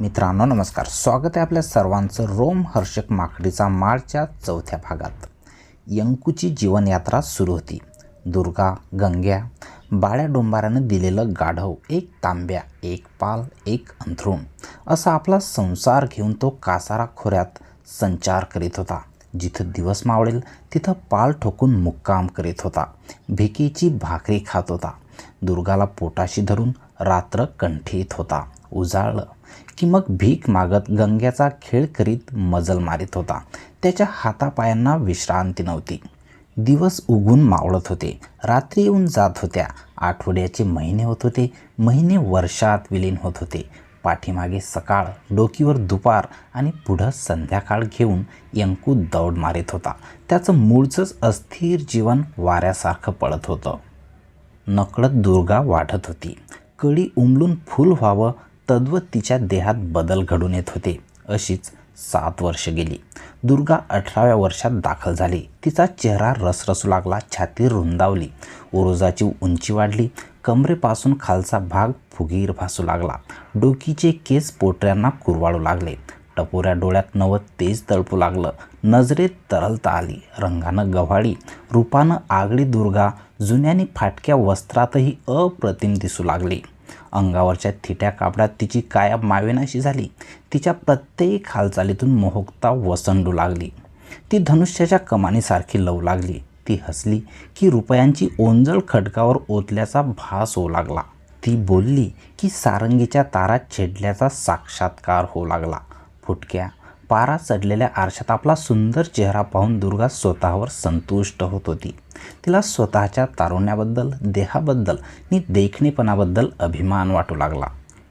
मित्रांनो नमस्कार. स्वागत आहे आपल्या सर्वांचं रोम हर्षक माकडीचा माळच्या चौथ्या भागात. यंकूची जीवनयात्रा सुरू होती. दुर्गा गंग्या बाळ्या डोंबारानं दिलेलं गाढव एक तांब्या एक पाल एक अंथरूण असा आपला संसार घेऊन तो कासारा खोऱ्यात संचार करीत होता. जिथं दिवस मावळेल तिथं पाल ठोकून मुक्काम करीत होता. भिकेची भाकरी खात होता. दुर्गाला पोटाशी धरून रात्र कंठीत होता. उजाळलं. की मग भीक मागत गंग्याचा खेळ करीत मजल मारित होता. त्याच्या हातापायांना विश्रांती नव्हती. दिवस उगून मावळत होते. रात्री येऊन जात होत्या. आठवड्याचे महिने होत होते. महिने वर्षात विलीन होत होते. पाठीमागे सकाळ डोकीवर दुपार आणि पुढं संध्याकाळ घेऊन यंकू दौड मारित होता. त्याचं मूळचंच अस्थिर जीवन वाऱ्यासारखं पडत होतं. नकळत दुर्गा वाढत होती. कळी उमलून फूल व्हावं तद्वत तिच्या देहात बदल घडून येत होते. अशीच सात वर्ष गेली. दुर्गा अठराव्या वर्षात दाखल झाली. तिचा चेहरा रसरसू लागला छाती रुंदावली. उरोजाची उंची वाढली. कमरेपासून खालचा भाग फुगीर भासू लागला. डोकीचे केस पोटऱ्यांना कुरवाळू लागले. टपोऱ्या डोळ्यात नवं तेज तळपू लागलं. नजरेत तरलता आली. रंगानं गव्हाळी. रूपानं आगळी दुर्गा. जुन्यानी फाटक्या वस्त्रातही अप्रतिम दिसू लागली. अंगावरच्या थिट्या कापडात तिची काया मावेनाशी झाली. तिच्या प्रत्येक हालचालीतून मोहकता वसंडू लागली. ती धनुष्याच्या कमानीसारखी लवू लागली. ती हसली की रुपयांची ओंजळ खडकावर ओतल्याचा भास होऊ लागला. ती बोलली की सारंगीच्या तारा छेडल्याचा साक्षात्कार होऊ लागला. फुटक्या पारा चढलेल्या आरशात आपला सुंदर चेहरा पाहून दुर्गा स्वतःवर संतुष्ट होत होती. तिला स्वतःच्या तारुण्याबद्दल देहाबद्दल आणि देखणेपणाबद्दल अभिमान वाटू लागला.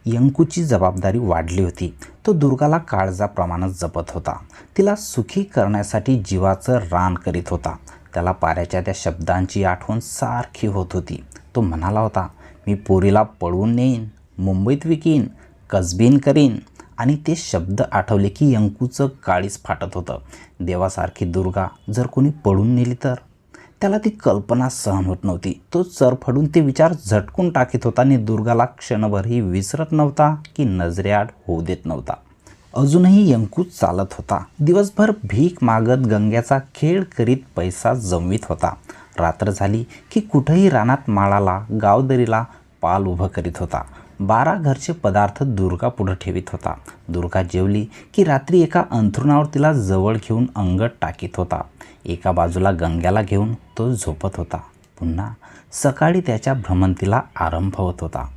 यंकूची जबाबदारी वाढली होती. तो दुर्गाला काळजाप्रमाणे जपत होता. तिला सुखी करण्यासाठी जीवाचं रान करीत होता. त्याला पाऱ्याच्या त्या शब्दांची आठवण सारखी होत होती. तो म्हणाला होता मी पोरीला पळवून नेईन मुंबईत विकीन कसबीन करीन आणि ते शब्द आठवले की यंकूचं काळीच फाटत होतं. देवासारखी दुर्गा जर कोणी पळून नेली तर? त्याला ती कल्पना सहन होत नव्हती. तो चरफडून ते विचार झटकून टाकीत होता आणि दुर्गाला क्षणभरही विसरत नव्हता की नजरेआड होऊ देत नव्हता. अजूनही यंकू चालत होता. दिवसभर भीक मागत गंग्याचा खेळ करीत पैसा जमवीत होता. रात्र झाली की कुठंही रानात माळाला गावदरीला पाल उभं करीत होता. बारा घरचे पदार्थ दुर्गा पुढं ठेवीत होता. दुर्गा जेवली की रात्री एका अंथरुणावर तिला जवळ घेऊन अंगट टाकीत होता. एका बाजूला गंग्याला घेऊन तो झोपत होता. पुन्हा सकाळी त्याच्या भ्रमंतीला आरंभ होत होता.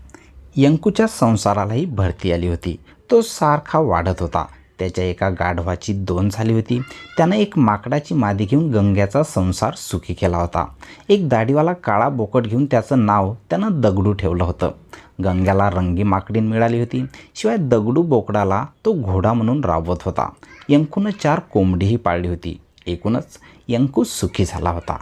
यंकूच्या संसारालाही भरती आली होती. तो सारखा वाढत होता. त्याच्या एका गाढवाची दोन झाली होती. त्यानं एक माकडाची मादी घेऊन गंग्याचा संसार सुखी केला होता. एक दाढीवाला काळा बोकट घेऊन त्याचं नाव त्यानं दगडू ठेवलं होतं. गंग्याला रंगी माकडीन मिळाली होती. शिवाय दगडू बोकडाला तो घोडा म्हणून राबवत होता. यंकूनं चार कोंबडीही पाळली होती. एकूणच यंकू सुखी झाला होता.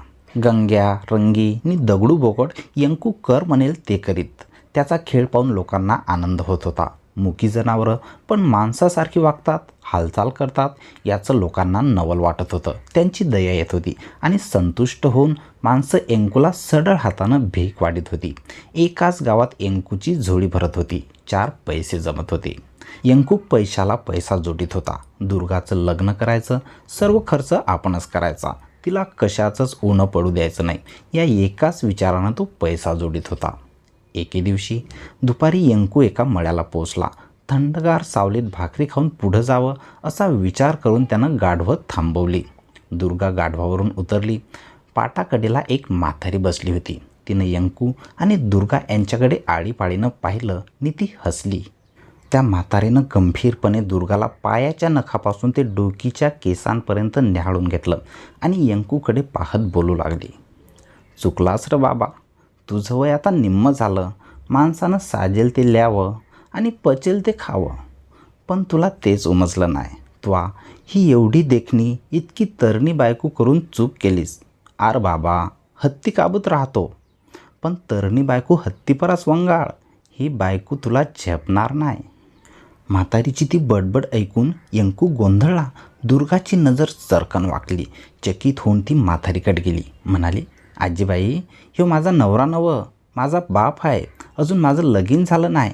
गंग्या रंगी आणि दगडू बोकड यंकू कर म्हणेल ते करीत त्याचा खेळ पाहून लोकांना आनंद होत होता. मुकी जनावरं पण माणसासारखी वागतात हालचाल करतात याचं लोकांना नवल वाटत होतं. त्यांची दया येत होती आणि संतुष्ट होऊन माणसं एंकूला सडळ हातानं भीक वाढीत होती. एकाच गावात एंकूची झोळी भरत होती. चार पैसे जमत होते. यंकू पैशाला पैसा जोडीत होता. दुर्गाचं लग्न करायचं सर्व खर्च आपणच करायचा. तिला कशाचंच ऊन पडू द्यायचं नाही. या एकाच विचारानं तो पैसा जोडीत होता. एके दिवशी दुपारी यंकू एका मळ्याला पोचला थंडगार सावलीत भाकरी खाऊन पुढं जावं असा विचार करून त्यानं गाढवत थांबवली. दुर्गा गाढवावरून उतरली. पाटाकडेला एक म्हातारी बसली होती. तिनं यंकू आणि दुर्गा यांच्याकडे आळीपाळीनं पाहिलं. आणि ती हसली. त्या म्हातारीनं गंभीरपणे दुर्गाला पायाच्या नखापासून ते डोकीच्या केसांपर्यंत न्याहाळून घेतलं आणि यंकूकडे पाहत बोलू लागली. चुकलास र बाबा तुझं वय आता निम्म झालं. माणसानं साजेल ते ल्यावं आणि पचेल ते खावं. पण तुला तेच उमजलं नाही. त्वा ही एवढी देखणी इतकी तरणी बायको करून चूक केलीस. आर बाबा हत्ती काबूत राहतो. पण तरणी बायको हत्तीपरास वंगाळ. ही बायको तुला झेपणार नाही. म्हातारीची ती बडबड ऐकून यंकू गोंधळला. दुर्गाची नजर चरकन वाकली. चकित होऊन ती म्हातारीकडे गेली. म्हणाली आजीबाई ह्यो माझा नवरा नवं. माझा बाप आहे अजून माझं लगीन झालं नाही.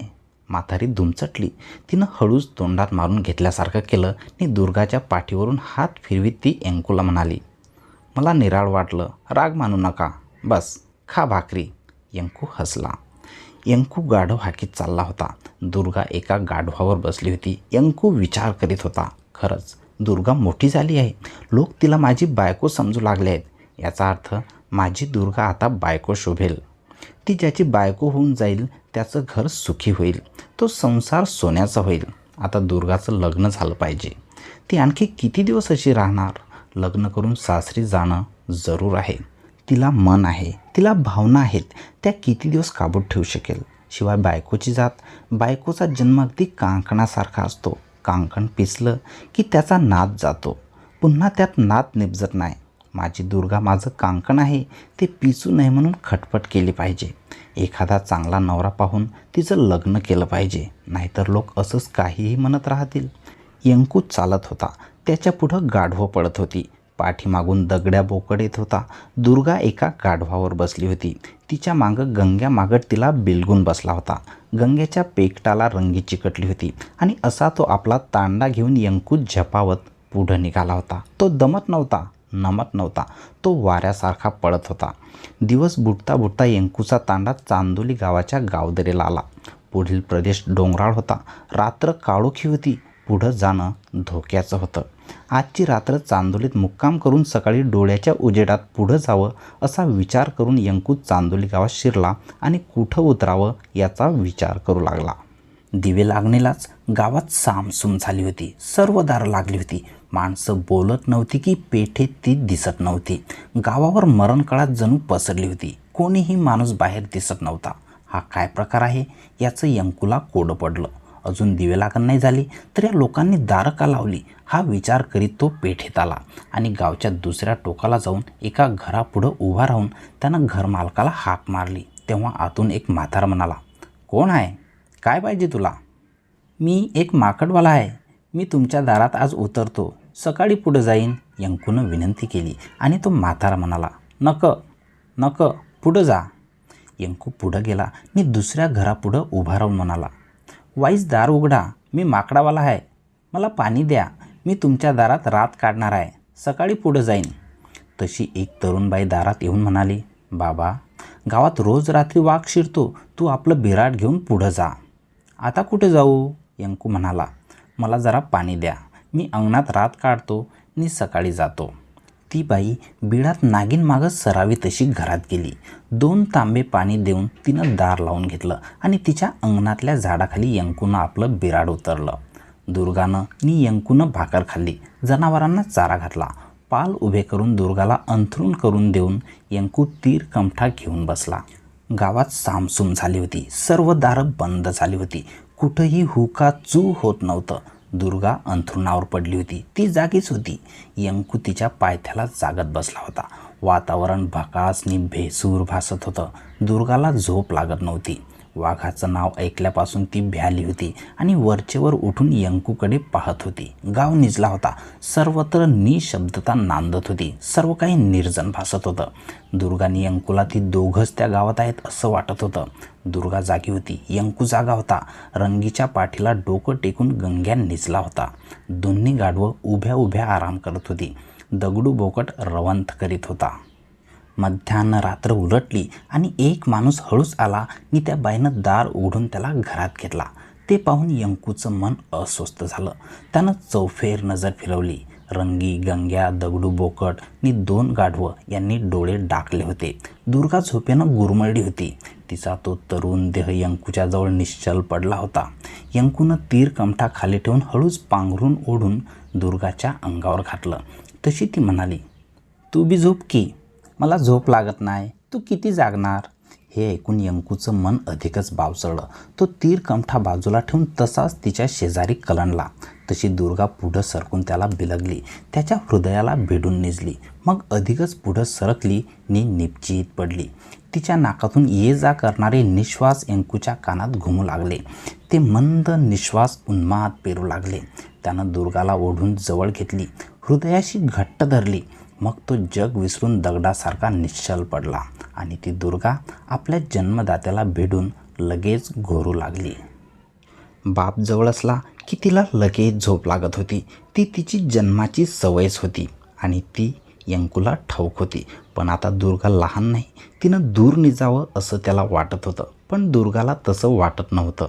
म्हातारी दुमचटली. तिनं हळूच तोंडात मारून घेतल्यासारखं केलं. आणि दुर्गाच्या पाठीवरून हात फिरवीत ती यंकूला म्हणाली मला निराळ वाटलं. राग मानू नका. बस खा भाकरी. यंकू हसला. यंकू गाढव हाकीत चालला होता. दुर्गा एका गाढवावर बसली होती. यंकू विचार करीत होता खरंच दुर्गा मोठी झाली आहे. लोक तिला माझी बायको समजू लागले आहेत. याचा अर्थ माझी दुर्गा आता बायको शोभेल. ती ज्याची बायको होऊन जाईल त्याचं घर सुखी होईल. तो संसार सोन्याचा होईल. आता दुर्गाचं लग्न झालं पाहिजे. ती आणखी किती दिवस अशी राहणार? लग्न करून सासरी जाणं जरूर आहे. तिला मन आहे तिला भावना आहेत त्या किती दिवस काबूत ठेवू शकेल? शिवाय बायकोची जात बायकोचा जन्म अगदी कांकणासारखा असतो. कांकण पिसलं की त्याचा नाद जातो. पुन्हा त्यात नाद निपजत नाही. माझी दुर्गा माझं कांकण आहे ते पिचू नये म्हणून खटपट केली पाहिजे. एखादा चांगला नवरा पाहून तिचं लग्न केलं पाहिजे नाहीतर लोक असंच काहीही म्हणत राहतील. यंकू चालत होता. त्याच्या पुढं गाढवं पडत होती. पाठीमागून दगड्या बोकड येत होता. दुर्गा एका गाढवावर बसली होती. तिच्या मागं गंग्या मागट तिला बिलगून बसला होता. गंग्याच्या पेकटाला रंगी चिकटली होती आणि असा तो आपला तांडा घेऊन यंकू झपावत पुढं निघाला होता. तो दमत नव्हता. नमत नव्हता. तो वाऱ्यासारखा पळत होता. दिवस बुडता बुडता यंकूचा तांडा चांदोली गावाच्या गावदरेला आला. पुढील प्रदेश डोंगराळ होता. रात्र काळोखी होती. पुढं जाणं धोक्याचं होतं. आजची रात्र चांदोलीत मुक्काम करून सकाळी डोळ्याच्या उजेडात पुढं जावं असा विचार करून यंकू चांदोली गावात शिरला आणि कुठं उतरावं याचा विचार करू लागला. दिवे लागणेलाच गावात सामसूम झाली होती. सर्व दारं लागली होती. माणसं बोलत नव्हती की पेठेत ती दिसत नव्हती. गावावर मरणकाळात जणू पसरली होती. कोणीही माणूस बाहेर दिसत नव्हता. हा काय प्रकार आहे? याचं यंकूला कोडं पडलं. अजून दिवे लागण नाही झाली तर या लोकांनी दारं का लावली? हा विचार करीत तो पेठेत आला आणि गावच्या दुसऱ्या टोकाला जाऊन एका घरापुढं उभा राहून त्यानं घरमालकाला हाक मारली. तेव्हा आतून एक म्हातार म्हणाला कोण आहे? काय पाहिजे तुला? मी एक माकडवाला आहे. मी तुमच्या दारात आज उतरतो. सकाळी पुढं जाईन यंकूनं विनंती केली आणि तो म्हातारा म्हणाला नक नक पुढं जा. यंकू पुढं गेला. आणि दुसऱ्या घरापुढं उभा राहून म्हणाला वाईस दार उघडा मी माकडावाला आहे. मला पाणी द्या. मी तुमच्या दारात रात काढणार आहे. सकाळी पुढं जाईन. तशी एक तरुणबाई दारात येऊन म्हणाली बाबा गावात रोज रात्री वाघ शिरतो. तू आपलं बिराट घेऊन पुढं जा. आता कुठे जाऊ? यंकू म्हणाला मला जरा पाणी द्या. मी अंगणात रात काढतो आणि सकाळी जातो. ती बाई बिळात नागिन मागं सरावी तशी घरात गेली. दोन तांबे पाणी देऊन तिनं दार लावून घेतलं आणि तिच्या अंगणातल्या झाडाखाली यंकूनं आपलं बिराड उतरलं. दुर्गानं नि यंकूनं भाकर खाल्ली. जनावरांना चारा घातला. पाल उभे करून दुर्गाला अंथरूण करून देऊन यंकू तीर कमठा घेऊन बसला. गावात सामसूम झाली होती. सर्व दारं बंद झाली होती. कुठंही हुका चू होत नव्हतं. दुर्गा अंथरुणावर पडली होती. ती जागीच होती. यंकू तिच्या पायथ्याला जागत बसला होता. वातावरण भकासनी भेसूर भासत होतं. दुर्गाला झोप लागत नव्हती. वाघाचं नाव ऐकल्यापासून ती भ्याली होती आणि वरचेवर उठून यंकूकडे पाहत होती. गाव निजला होता. सर्वत्र निशब्दता नांदत होती. सर्व काही निर्जन भासत होतं. दुर्गाने यंकूला ती दोघंच त्या गावात आहेत असं वाटत होतं. दुर्गा जागी होती. यंकू जागा होता. रंगीच्या पाठीला डोकं टेकून गंग्या निजला होता. दोन्ही गाढवं उभ्या उभ्या आराम करत होती. दगडू बोकट रवंथ करीत होता. मध्यान्न रात्र उलटली आणि एक माणूस हळूच आला. आणि त्या बाईनं दार उघडून त्याला घरात घेतला. ते पाहून यंकूचं मन अस्वस्थ झालं. त्यानं चौफेर नजर फिरवली. रंगी गंग्या दगडू बोकट आणि दोन गाढवं यांनी डोळे डाकले होते. दुर्गा झोपेनं गुरमळली होती. तिचा तो तरुण देह यंकूच्या जवळ निश्चल पडला होता. यंकूनं तीर कमठा खाली ठेवून हळूच पांघरून ओढून दुर्गाच्या अंगावर घातलं. तशी ती म्हणाली तू बी झोप की. मला झोप लागत नाही. तू किती जागणार? हे ऐकून यंकूचं मन अधिकच बावचळलं तो तीर कमठा बाजूला ठेवून तसाच तिच्या शेजारी कलंडला. तशी दुर्गा पुढं सरकून त्याला बिलगली. त्याच्या हृदयाला भिडून निजली. मग अधिकच पुढं सरकली नि निपचित पडली. तिच्या नाकातून ये जा करणारे निश्वास यंकूच्या कानात घुमू लागले. ते मंद निश्वास उन्माद पेरू लागले. त्यानं दुर्गाला ओढून जवळ घेतली. हृदयाशी घट्ट धरली. मग तो जग विसरून दगडासारखा निश्चल पडला आणि ती दुर्गा आपल्या जन्मदात्याला भिडून लगेच घोरू लागली. बाप जवळ असला की तिला लगेच झोप लागत होती. ती तिची जन्माची सवयच होती आणि ती यंकूला ठाऊक होती. पण आता दुर्गा लहान नाही. तिनं दूर निजावं असं त्याला वाटत होतं. पण दुर्गाला तसं वाटत नव्हतं.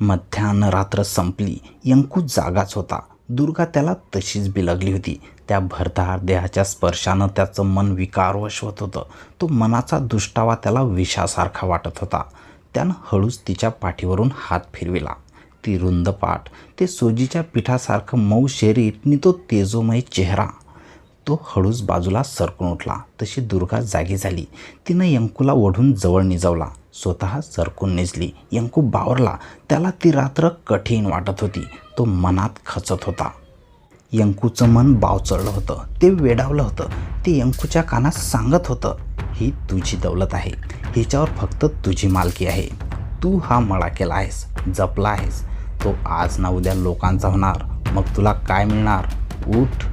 मध्यान्ह रात्र संपली. यंकू जागाच होता. दुर्गा त्याला तशीच बिलगली होती. त्या भरधार देहाच्या स्पर्शानं त्याचं मन विकारवश होत होतं. तो मनाचा दुष्टावा त्याला विषासारखा वाटत होता. त्यानं हळूच तिच्या पाठीवरून हात फिरविला. ती रुंद पाठ ते सोजीच्या पिठासारखं मऊ शरीर नि तो तेजोमय चेहरा. तो हळूच बाजूला सरकून उठला. तशी दुर्गा जागी झाली. तिनं यंकूला ओढून जवळ निजवला. स्वतः सरकून निजली. यंकू बावरला. त्याला ती रात्र कठीण वाटत होती. तो मनात खचत होता. यंकूचं मन बावचळलं होतं. ते वेडावलं होतं. ते यंकूच्या कानात सांगत होतं ही तुझी दौलत आहे. हिच्यावर फक्त तुझी मालकी आहे. तू हा मळा केला आहेस जपला आहेस. तो आज ना उद्या लोकांचा होणार. मग तुला काय मिळणार? उठ.